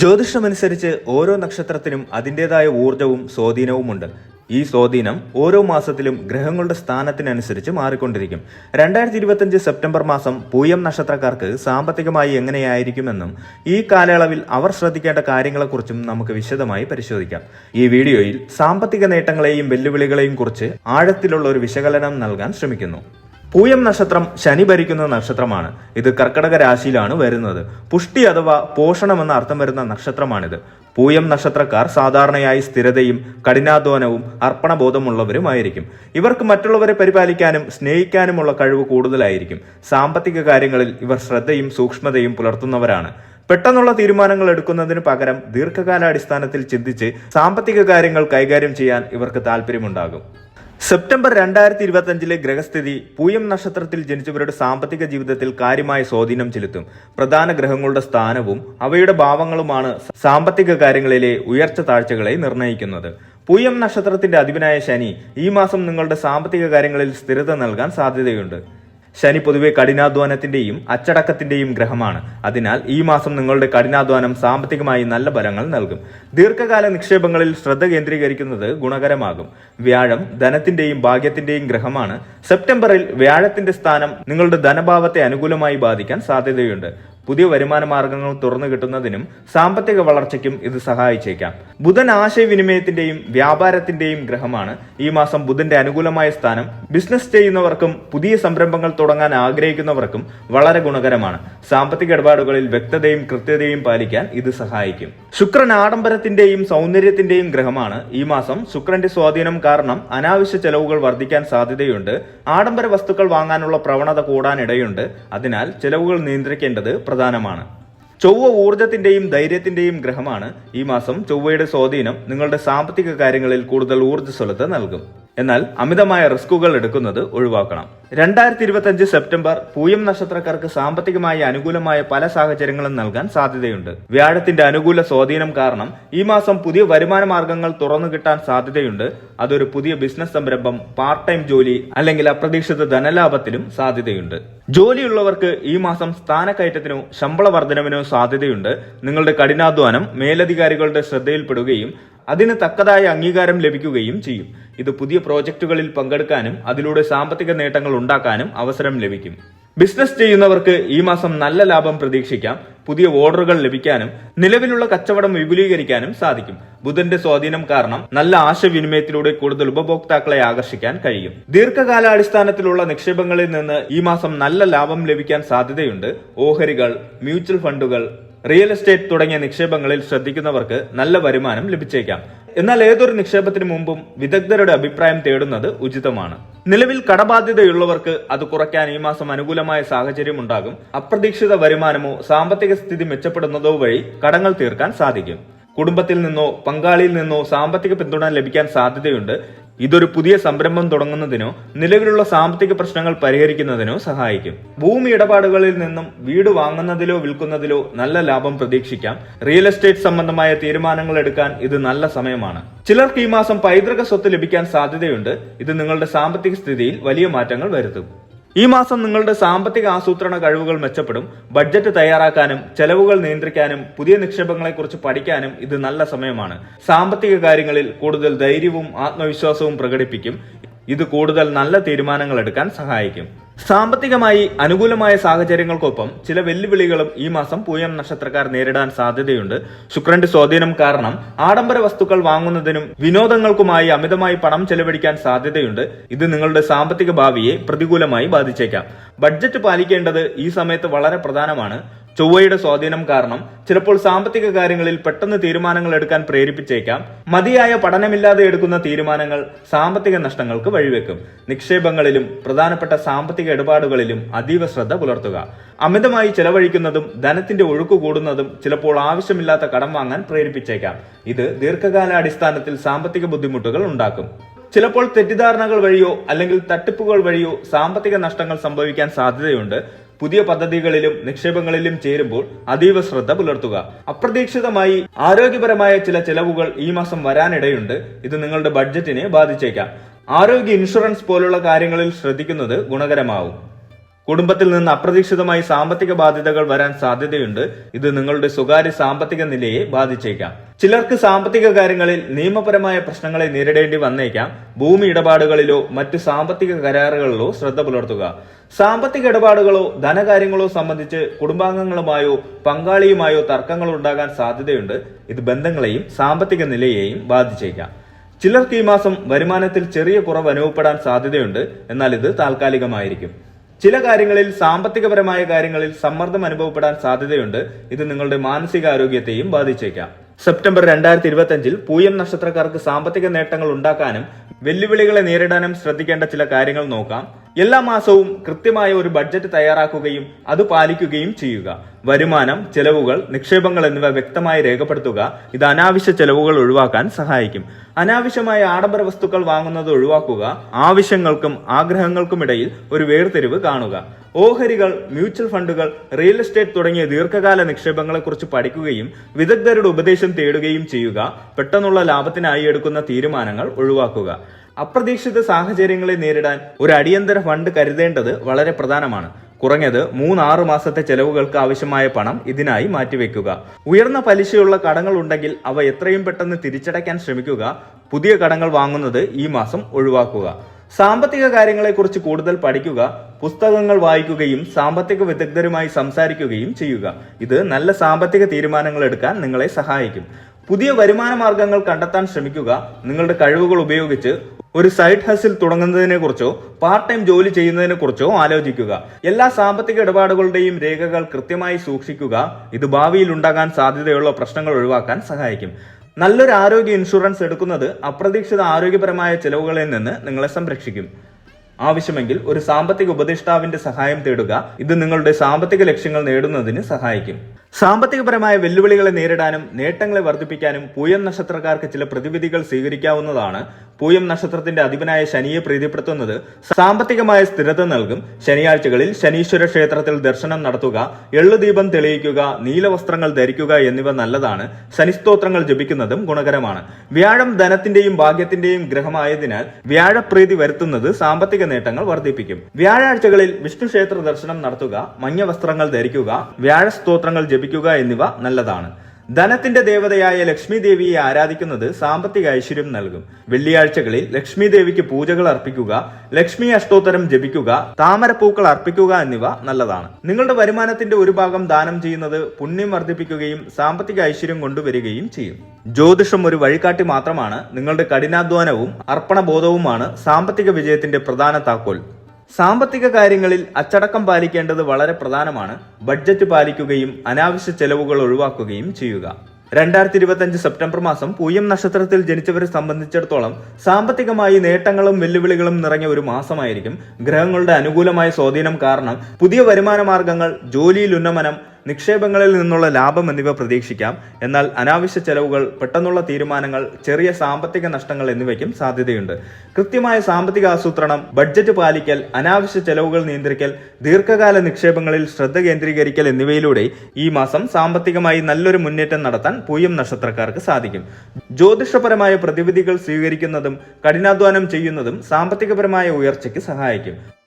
ജ്യോതിഷമനുസരിച്ച് ഓരോ നക്ഷത്രത്തിനും അതിന്റെതായ ഊർജവും സ്വാധീനവുമുണ്ട്. ഈ സ്വാധീനം ഓരോ മാസത്തിലും ഗ്രഹങ്ങളുടെ സ്ഥാനത്തിനനുസരിച്ച് മാറിക്കൊണ്ടിരിക്കും. രണ്ടായിരത്തി ഇരുപത്തിയഞ്ച് സെപ്റ്റംബർ മാസം പൂയം നക്ഷത്രക്കാർക്ക് സാമ്പത്തികമായി എങ്ങനെയായിരിക്കുമെന്നും ഈ കാലയളവിൽ അവർ ശ്രദ്ധിക്കേണ്ട കാര്യങ്ങളെക്കുറിച്ചും നമുക്ക് വിശദമായി പരിശോധിക്കാം. ഈ വീഡിയോയിൽ സാമ്പത്തിക നേട്ടങ്ങളെയും വെല്ലുവിളികളെയും കുറിച്ച് ആഴത്തിലുള്ള ഒരു വിശകലനം നൽകാൻ ശ്രമിക്കുന്നു. പൂയം നക്ഷത്രം ശനി ഭരിക്കുന്ന നക്ഷത്രമാണ്. ഇത് കർക്കടക രാശിയിലാണ് വരുന്നത്. പുഷ്ടി അഥവാ പോഷണം എന്ന അർത്ഥം വരുന്ന നക്ഷത്രമാണിത്. പൂയം നക്ഷത്രക്കാർ സാധാരണയായി സ്ഥിരതയും കഠിനാധ്വാനവും അർപ്പണബോധമുള്ളവരുമായിരിക്കും. ഇവർക്ക് മറ്റുള്ളവരെ പരിപാലിക്കാനും സ്നേഹിക്കാനുമുള്ള കഴിവ് കൂടുതലായിരിക്കും. സാമ്പത്തിക കാര്യങ്ങളിൽ ഇവർ ശ്രദ്ധയും സൂക്ഷ്മതയും പുലർത്തുന്നവരാണ്. പെട്ടെന്നുള്ള തീരുമാനങ്ങൾ എടുക്കുന്നതിന് പകരം ദീർഘകാലാടിസ്ഥാനത്തിൽ ചിന്തിച്ച് സാമ്പത്തിക കാര്യങ്ങൾ കൈകാര്യം ചെയ്യാൻ ഇവർക്ക് താല്പര്യമുണ്ടാകും സെപ്റ്റംബർ രണ്ടായിരത്തി ഇരുപത്തി അഞ്ചിലെ ഗ്രഹസ്ഥിതി പൂയം നക്ഷത്രത്തിൽ ജനിച്ചവരുടെ സാമ്പത്തിക ജീവിതത്തിൽ കാര്യമായ സ്വാധീനം ചെലുത്തും. പ്രധാന ഗ്രഹങ്ങളുടെ സ്ഥാനവും അവയുടെ ഭാവങ്ങളുമാണ് സാമ്പത്തിക കാര്യങ്ങളിലെ ഉയർച്ച താഴ്ചകളെ നിർണയിക്കുന്നത്. പൂയം നക്ഷത്രത്തിന്റെ അധിപനായ ശനി ഈ മാസം നിങ്ങളുടെ സാമ്പത്തിക കാര്യങ്ങളിൽ സ്ഥിരത നൽകാൻ സാധ്യതയുണ്ട്. ശനി പൊതുവെ കഠിനാധ്വാനത്തിന്റെയും അച്ചടക്കത്തിന്റെയും ഗ്രഹമാണ്. അതിനാൽ ഈ മാസം നിങ്ങളുടെ കഠിനാധ്വാനം സാമ്പത്തികമായി നല്ല ഫലങ്ങൾ നൽകും. ദീർഘകാല നിക്ഷേപങ്ങളിൽ ശ്രദ്ധ കേന്ദ്രീകരിക്കുന്നത് ഗുണകരമാകും. വ്യാഴം ധനത്തിന്റെയും ഭാഗ്യത്തിന്റെയും ഗ്രഹമാണ്. സെപ്റ്റംബറിൽ വ്യാഴത്തിന്റെ സ്ഥാനം നിങ്ങളുടെ ധനഭാവത്തെ അനുകൂലമായി ബാധിക്കാൻ സാധ്യതയുണ്ട്. പുതിയ വരുമാന മാർഗങ്ങൾ തുറന്നു കിട്ടുന്നതിനും സാമ്പത്തിക വളർച്ചയ്ക്കും ഇത് സഹായിച്ചേക്കാം. ബുധൻ ആശയവിനിമയത്തിന്റെയും വ്യാപാരത്തിന്റെയും ഗ്രഹമാണ്. ഈ മാസം ബുധന്റെ അനുകൂലമായ സ്ഥാനം. ബിസിനസ് ചെയ്യുന്നവർക്കും പുതിയ സംരംഭങ്ങൾ തുടങ്ങാൻ ആഗ്രഹിക്കുന്നവർക്കും വളരെ ഗുണകരമാണ്. സാമ്പത്തിക ഇടപാടുകളിൽ വ്യക്തതയും കൃത്യതയും പാലിക്കാൻ ഇത് സഹായിക്കും. ശുക്രൻ ആഡംബരത്തിന്റെയും സൗന്ദര്യത്തിന്റെയും ഗ്രഹമാണ്. ഈ മാസം ശുക്രന്റെ സ്വാധീനം കാരണം അനാവശ്യ ചെലവുകൾ വർദ്ധിക്കാൻ സാധ്യതയുണ്ട്. ആഡംബര വസ്തുക്കൾ വാങ്ങാനുള്ള പ്രവണത കൂടാനിടയുണ്ട്. അതിനാൽ ചെലവുകൾ നിയന്ത്രിക്കേണ്ടത് പ്രധാനമാണ്. ചൊവ്വ ഊർജത്തിന്റെയും ധൈര്യത്തിന്റെയും ഗ്രഹമാണ് ഈ മാസം ചൊവ്വയുടെ സ്വാധീനം നിങ്ങളുടെ സാമ്പത്തിക കാര്യങ്ങളിൽ കൂടുതൽ ഊർജസ്വലത നൽകും. എന്നാൽ അമിതമായ റിസ്കുകൾ എടുക്കുന്നത് ഒഴിവാക്കണം. രണ്ടായിരത്തി ഇരുപത്തി അഞ്ച് സെപ്റ്റംബർ പൂയം നക്ഷത്രക്കാർക്ക് സാമ്പത്തികമായി അനുകൂലമായ പല സാഹചര്യങ്ങളും നൽകാൻ സാധ്യതയുണ്ട്. വ്യാഴത്തിന്റെ അനുകൂല സ്വാധീനം കാരണം ഈ മാസം പുതിയ വരുമാന മാർഗങ്ങൾ തുറന്നു കിട്ടാൻ സാധ്യതയുണ്ട്. അതൊരു പുതിയ ബിസിനസ് സംരംഭം പാർട്ട് ടൈം ജോലി അല്ലെങ്കിൽ അപ്രതീക്ഷിത ധനലാഭത്തിലും സാധ്യതയുണ്ട്. ജോലിയുള്ളവർക്ക് ഈ മാസം സ്ഥാനക്കയറ്റത്തിനോ ശമ്പള വർധനവിനോ സാധ്യതയുണ്ട്. നിങ്ങളുടെ കഠിനാധ്വാനം മേലധികാരികളുടെ ശ്രദ്ധയിൽപ്പെടുകയും അതിന് തക്കതായ അംഗീകാരം ലഭിക്കുകയും ചെയ്യും. ഇത് പുതിയ പ്രോജക്റ്റുകളിൽ പങ്കെടുക്കാനും അതിലൂടെ സാമ്പത്തിക നേട്ടങ്ങൾ ഉണ്ടാക്കാനും അവസരം ലഭിക്കും. ബിസിനസ് ചെയ്യുന്നവർക്ക് ഈ മാസം നല്ല ലാഭം പ്രതീക്ഷിക്കാം. പുതിയ ഓർഡറുകൾ ലഭിക്കാനും നിലവിലുള്ള കച്ചവടം വിപുലീകരിക്കാനും സാധിക്കും. ബുധന്റെ സ്വാധീനം കാരണം നല്ല ആശയവിനിമയത്തിലൂടെ കൂടുതൽ ഉപഭോക്താക്കളെ ആകർഷിക്കാൻ കഴിയും. ദീർഘകാലാടിസ്ഥാനത്തിലുള്ള നിക്ഷേപങ്ങളിൽ നിന്ന് ഈ മാസം നല്ല ലാഭം ലഭിക്കാൻ സാധ്യതയുണ്ട്. ഓഹരികൾ മ്യൂച്വൽ ഫണ്ടുകൾ റിയൽ എസ്റ്റേറ്റ് തുടങ്ങിയ നിക്ഷേപങ്ങളിൽ ശ്രദ്ധിക്കുന്നവർക്ക് നല്ല വരുമാനം ലഭിച്ചേക്കാം. എന്നാൽ ഏതൊരു നിക്ഷേപത്തിനു മുമ്പും വിദഗ്ധരുടെ അഭിപ്രായം തേടുന്നത് ഉചിതമാണ്. നിലവിൽ കടബാധ്യതയുള്ളവർക്ക് അത് കുറയ്ക്കാൻ ഈ മാസം അനുകൂലമായ സാഹചര്യം ഉണ്ടാകും. അപ്രതീക്ഷിത വരുമാനമോ സാമ്പത്തിക സ്ഥിതി മെച്ചപ്പെടുന്നതോ വഴി കടങ്ങൾ തീർക്കാൻ സാധിക്കും. കുടുംബത്തിൽ നിന്നോ പങ്കാളിയിൽ നിന്നോ സാമ്പത്തിക പിന്തുണ ലഭിക്കാൻ സാധ്യതയുണ്ട്. ഇതൊരു പുതിയ സംരംഭം തുടങ്ങുന്നതിനോ നിലവിലുള്ള സാമ്പത്തിക പ്രശ്നങ്ങൾ പരിഹരിക്കുന്നതിനോ സഹായിക്കും. ഭൂമി ഇടപാടുകളിൽ നിന്നും വീട് വാങ്ങുന്നതിലോ വിൽക്കുന്നതിലോ നല്ല ലാഭം പ്രതീക്ഷിക്കാം. റിയൽ എസ്റ്റേറ്റ് സംബന്ധമായ തീരുമാനങ്ങൾ എടുക്കാൻ ഇത് നല്ല സമയമാണ്. ചിലർക്ക് ഈ മാസം പൈതൃക സ്വത്ത് ലഭിക്കാൻ സാധ്യതയുണ്ട്. ഇത് നിങ്ങളുടെ സാമ്പത്തിക സ്ഥിതിയിൽ വലിയ മാറ്റങ്ങൾ വരുത്തും. ഈ മാസം നിങ്ങളുടെ സാമ്പത്തിക ആസൂത്രണ കഴിവുകൾ മെച്ചപ്പെടും. ബഡ്ജറ്റ് തയ്യാറാക്കാനും ചെലവുകൾ നിയന്ത്രിക്കാനും പുതിയ നിക്ഷേപങ്ങളെക്കുറിച്ച് പഠിക്കാനും ഇത് നല്ല സമയമാണ്. സാമ്പത്തിക കാര്യങ്ങളിൽ കൂടുതൽ ധൈര്യവും ആത്മവിശ്വാസവും പ്രകടിപ്പിക്കും. ഇത് കൂടുതൽ നല്ല തീരുമാനങ്ങൾ എടുക്കാൻ സഹായിക്കും. സാമ്പത്തികമായി അനുകൂലമായ സാഹചര്യങ്ങൾക്കൊപ്പം ചില വെല്ലുവിളികളും ഈ മാസം പൂയം നക്ഷത്രക്കാർ നേരിടാൻ സാധ്യതയുണ്ട്. ശുക്രന്റെ സ്വാധീനം കാരണം ആഡംബര വസ്തുക്കൾ വാങ്ങുന്നതിനും വിനോദങ്ങൾക്കുമായി അമിതമായി പണം ചെലവഴിക്കാൻ സാധ്യതയുണ്ട്. ഇത് നിങ്ങളുടെ സാമ്പത്തിക ഭാവിയെ പ്രതികൂലമായി ബാധിച്ചേക്കാം. ബഡ്ജറ്റ് പാലിക്കേണ്ടത് ഈ സമയത്ത് വളരെ പ്രധാനമാണ്. ചൊവ്വയുടെ സ്വാധീനം കാരണം ചിലപ്പോൾ സാമ്പത്തിക കാര്യങ്ങളിൽ പെട്ടെന്ന് തീരുമാനങ്ങൾ എടുക്കാൻ പ്രേരിപ്പിച്ചേക്കാം. മതിയായ പഠനമില്ലാതെ എടുക്കുന്ന തീരുമാനങ്ങൾ സാമ്പത്തിക നഷ്ടങ്ങൾക്ക് വഴിവെക്കും. നിക്ഷേപങ്ങളിലും പ്രധാനപ്പെട്ട സാമ്പത്തിക ഇടപാടുകളിലും അതീവ ശ്രദ്ധ പുലർത്തുക. അമിതമായി ചെലവഴിക്കുന്നതും ധനത്തിന്റെ ഒഴുക്ക് കൂടുന്നതും ചിലപ്പോൾ ആവശ്യമില്ലാത്ത കടം വാങ്ങാൻ പ്രേരിപ്പിച്ചേക്കാം. ഇത് ദീർഘകാലാടിസ്ഥാനത്തിൽ സാമ്പത്തിക ബുദ്ധിമുട്ടുകൾ ഉണ്ടാക്കും. ചിലപ്പോൾ തെറ്റിദ്ധാരണകൾ വഴിയോ അല്ലെങ്കിൽ തട്ടിപ്പുകൾ വഴിയോ സാമ്പത്തിക നഷ്ടങ്ങൾ സംഭവിക്കാൻ സാധ്യതയുണ്ട്. പുതിയ പദ്ധതികളിലും നിക്ഷേപങ്ങളിലും ചേരുമ്പോൾ അതീവ ശ്രദ്ധ പുലർത്തുക. അപ്രതീക്ഷിതമായി ആരോഗ്യപരമായ ചില ചെലവുകൾ ഈ മാസം വരാനിടയുണ്ട്. ഇത് നിങ്ങളുടെ ബഡ്ജറ്റിനെ ബാധിച്ചേക്കാം. ആരോഗ്യ ഇൻഷുറൻസ് പോലുള്ള കാര്യങ്ങളിൽ ശ്രദ്ധിക്കുന്നത് ഗുണകരമാവും. കുടുംബത്തിൽ നിന്ന് അപ്രതീക്ഷിതമായി സാമ്പത്തിക ബാധ്യതകൾ വരാൻ സാധ്യതയുണ്ട്. ഇത് നിങ്ങളുടെ സ്വകാര്യ സാമ്പത്തിക നിലയെ ബാധിച്ചേക്കാം. ചിലർക്ക് സാമ്പത്തിക കാര്യങ്ങളിൽ നിയമപരമായ പ്രശ്നങ്ങളെ നേരിടേണ്ടി വന്നേക്കാം. ഭൂമി ഇടപാടുകളിലോ മറ്റ് സാമ്പത്തിക കരാറുകളിലോ ശ്രദ്ധ പുലർത്തുക. സാമ്പത്തിക ഇടപാടുകളോ ധനകാര്യങ്ങളോ സംബന്ധിച്ച് കുടുംബാംഗങ്ങളുമായോ പങ്കാളിയുമായോ തർക്കങ്ങൾ ഉണ്ടാകാൻ സാധ്യതയുണ്ട്. ഇത് ബന്ധങ്ങളെയും സാമ്പത്തിക നിലയെയും ബാധിച്ചേക്കാം. ചിലർക്ക് ഈ മാസം വരുമാനത്തിൽ ചെറിയ കുറവ് അനുഭവപ്പെടാൻ സാധ്യതയുണ്ട്. എന്നാൽ ഇത് താൽക്കാലികമായിരിക്കും. ചില കാര്യങ്ങളിൽ സാമ്പത്തികപരമായ കാര്യങ്ങളിൽ സമ്മർദ്ദം അനുഭവപ്പെടാൻ സാധ്യതയുണ്ട്. ഇത് നിങ്ങളുടെ മാനസികാരോഗ്യത്തെയും ബാധിച്ചേക്കാം. സെപ്റ്റംബർ രണ്ടായിരത്തി ഇരുപത്തി അഞ്ചിൽ പൂയം നക്ഷത്രക്കാർക്ക് സാമ്പത്തിക നേട്ടങ്ങൾ ഉണ്ടാക്കാനും വെല്ലുവിളികളെ നേരിടാനും ശ്രദ്ധിക്കേണ്ട ചില കാര്യങ്ങൾ നോക്കാം. എല്ലാ മാസവും കൃത്യമായ ഒരു ബഡ്ജറ്റ് തയ്യാറാക്കുകയും അത് പാലിക്കുകയും ചെയ്യുക. വരുമാനം ചെലവുകൾ നിക്ഷേപങ്ങൾ എന്നിവ വ്യക്തമായി രേഖപ്പെടുത്തുക. ഇത് അനാവശ്യ ചെലവുകൾ ഒഴിവാക്കാൻ സഹായിക്കും. അനാവശ്യമായ ആഡംബര വസ്തുക്കൾ വാങ്ങുന്നത് ഒഴിവാക്കുക. ആവശ്യങ്ങൾക്കും ആഗ്രഹങ്ങൾക്കും ഇടയിൽ ഒരു വേർതിരിവ് കാണുക. ഓഹരികൾ മ്യൂച്വൽ ഫണ്ടുകൾ റിയൽ എസ്റ്റേറ്റ് തുടങ്ങിയ ദീർഘകാല നിക്ഷേപങ്ങളെക്കുറിച്ച് പഠിക്കുകയും വിദഗ്ധരുടെ ഉപദേശം തേടുകയും ചെയ്യുക. പെട്ടെന്നുള്ള ലാഭത്തിനായി എടുക്കുന്ന തീരുമാനങ്ങൾ ഒഴിവാക്കുക. അപ്രതീക്ഷിത സാഹചര്യങ്ങളെ നേരിടാൻ ഒരു അടിയന്തര ഫണ്ട് കരുതേണ്ടത് വളരെ പ്രധാനമാണ്. കുറഞ്ഞത് മൂന്നാറ് മാസത്തെ ചെലവുകൾക്ക് ആവശ്യമായ പണം ഇതിനായി മാറ്റിവെക്കുക. ഉയർന്ന പലിശയുള്ള കടങ്ങൾ ഉണ്ടെങ്കിൽ അവ എത്രയും പെട്ടെന്ന് തിരിച്ചടയ്ക്കാൻ ശ്രമിക്കുക. പുതിയ കടങ്ങൾ വാങ്ങുന്നത് ഈ മാസം ഒഴിവാക്കുക. സാമ്പത്തിക കാര്യങ്ങളെക്കുറിച്ച് കൂടുതൽ പഠിക്കുക. പുസ്തകങ്ങൾ വായിക്കുകയും സാമ്പത്തിക വിദഗ്ധരുമായി സംസാരിക്കുകയും ചെയ്യുക. ഇത് നല്ല സാമ്പത്തിക തീരുമാനങ്ങൾ എടുക്കാൻ നിങ്ങളെ സഹായിക്കും. പുതിയ വരുമാന മാർഗങ്ങൾ കണ്ടെത്താൻ ശ്രമിക്കുക. നിങ്ങളുടെ കഴിവുകൾ ഉപയോഗിച്ച് ഒരു സൈഡ് ഹസിൽ തുടങ്ങുന്നതിനെ കുറിച്ചോ പാർട്ട് ടൈം ജോലി ചെയ്യുന്നതിനെ കുറിച്ചോ ആലോചിക്കുക. എല്ലാ സാമ്പത്തിക ഇടപാടുകളുടെയും രേഖകൾ കൃത്യമായി സൂക്ഷിക്കുക. ഇത് ഭാവിയിൽ ഉണ്ടാകാൻ സാധ്യതയുള്ള പ്രശ്നങ്ങൾ ഒഴിവാക്കാൻ സഹായിക്കും. നല്ലൊരു ആരോഗ്യ ഇൻഷുറൻസ് എടുക്കുന്നത് അപ്രതീക്ഷിത ആരോഗ്യപരമായ ചെലവുകളിൽ നിന്ന് നിങ്ങളെ സംരക്ഷിക്കും. ആവശ്യമെങ്കിൽ ഒരു സാമ്പത്തിക ഉപദേഷ്ടാവിന്റെ സഹായം തേടുക. ഇത് നിങ്ങളുടെ സാമ്പത്തിക ലക്ഷ്യങ്ങൾ നേടുന്നതിന് സഹായിക്കും. സാമ്പത്തികപരമായ വെല്ലുവിളികളെ നേരിടാനും നേട്ടങ്ങളെ വർദ്ധിപ്പിക്കാനും പൂയം നക്ഷത്രക്കാർക്ക് ചില പ്രതിവിധികൾ സ്വീകരിക്കാവുന്നതാണ്. പൂയം നക്ഷത്രത്തിന്റെ അധിപനായ ശനിയെ പ്രീതിപ്പെടുത്തുന്നത് സാമ്പത്തികമായ സ്ഥിരത നൽകും. ശനിയാഴ്ചകളിൽ ശനീശ്വര ക്ഷേത്രത്തിൽ ദർശനം നടത്തുക എള്ളുദീപം തെളിയിക്കുക നീലവസ്ത്രങ്ങൾ ധരിക്കുക എന്നിവ നല്ലതാണ്. ശനിസ്തോത്രങ്ങൾ ജപിക്കുന്നതും ഗുണകരമാണ്. വ്യാഴം ധനത്തിന്റെയും ഭാഗ്യത്തിന്റെയും ഗ്രഹമായതിനാൽ വ്യാഴപ്രീതി വരുത്തുന്നത് സാമ്പത്തിക നേട്ടങ്ങൾ വർദ്ധിപ്പിക്കും. വ്യാഴാഴ്ചകളിൽ വിഷ്ണു ക്ഷേത്ര ദർശനം നടത്തുക മഞ്ഞ വസ്ത്രങ്ങൾ ധരിക്കുക വ്യാഴസ്തോത്രങ്ങൾ ജപിക്കുക എന്നിവ നല്ലതാണ്. ധനത്തിന്റെ ദേവതയായ ലക്ഷ്മി ദേവിയെ ആരാധിക്കുന്നത് സാമ്പത്തിക ഐശ്വര്യം നൽകും. വെള്ളിയാഴ്ചകളിൽ ലക്ഷ്മി ദേവിക്ക് പൂജകൾ അർപ്പിക്കുക ലക്ഷ്മി അഷ്ടോത്തരം ജപിക്കുക താമരപ്പൂക്കൾ അർപ്പിക്കുക എന്നിവ നല്ലതാണ്. നിങ്ങളുടെ വരുമാനത്തിന്റെ ഒരു ഭാഗം ദാനം ചെയ്യുന്നത് പുണ്യം വർദ്ധിപ്പിക്കുകയും സാമ്പത്തിക ഐശ്വര്യം കൊണ്ടുവരികയും ചെയ്യും. ജ്യോതിഷം ഒരു വഴികാട്ടി മാത്രമാണ്. നിങ്ങളുടെ കഠിനാധ്വാനവും അർപ്പണബോധവുമാണ് സാമ്പത്തിക വിജയത്തിന്റെ പ്രധാന താക്കോൽ. സാമ്പത്തിക കാര്യങ്ങളിൽ അച്ചടക്കം പാലിക്കേണ്ടത് വളരെ പ്രധാനമാണ്. ബഡ്ജറ്റ് പാലിക്കുകയും അനാവശ്യ ചെലവുകൾ ഒഴിവാക്കുകയും ചെയ്യുക. രണ്ടായിരത്തി ഇരുപത്തി സെപ്റ്റംബർ മാസം പൂയം നക്ഷത്രത്തിൽ ജനിച്ചവരെ സംബന്ധിച്ചിടത്തോളം സാമ്പത്തികമായി നേട്ടങ്ങളും വെല്ലുവിളികളും നിറഞ്ഞ ഒരു മാസമായിരിക്കും. ഗ്രഹങ്ങളുടെ അനുകൂലമായ സ്വാധീനം കാരണം പുതിയ വരുമാന മാർഗങ്ങൾ ജോലിയിൽ ഉന്നമനം നിക്ഷേപങ്ങളിൽ നിന്നുള്ള ലാഭം എന്നിവ പ്രതീക്ഷിക്കാം. എന്നാൽ അനാവശ്യ ചെലവുകൾ പെട്ടെന്നുള്ള തീരുമാനങ്ങൾ ചെറിയ സാമ്പത്തിക നഷ്ടങ്ങൾ എന്നിവയ്ക്കും സാധ്യതയുണ്ട്. കൃത്യമായ സാമ്പത്തിക ആസൂത്രണം ബഡ്ജറ്റ് പാലിക്കൽ അനാവശ്യ ചെലവുകൾ നിയന്ത്രിക്കൽ ദീർഘകാല നിക്ഷേപങ്ങളിൽ ശ്രദ്ധ കേന്ദ്രീകരിക്കൽ എന്നിവയിലൂടെ ഈ മാസം സാമ്പത്തികമായി നല്ലൊരു മുന്നേറ്റം നടത്താൻ പൂയം നക്ഷത്രക്കാർക്ക് സാധിക്കും. ജ്യോതിഷപരമായ പ്രതിവിധികൾ സ്വീകരിക്കുന്നതും കഠിനാധ്വാനം ചെയ്യുന്നതും സാമ്പത്തികപരമായ ഉയർച്ചയ്ക്ക് സഹായിക്കും.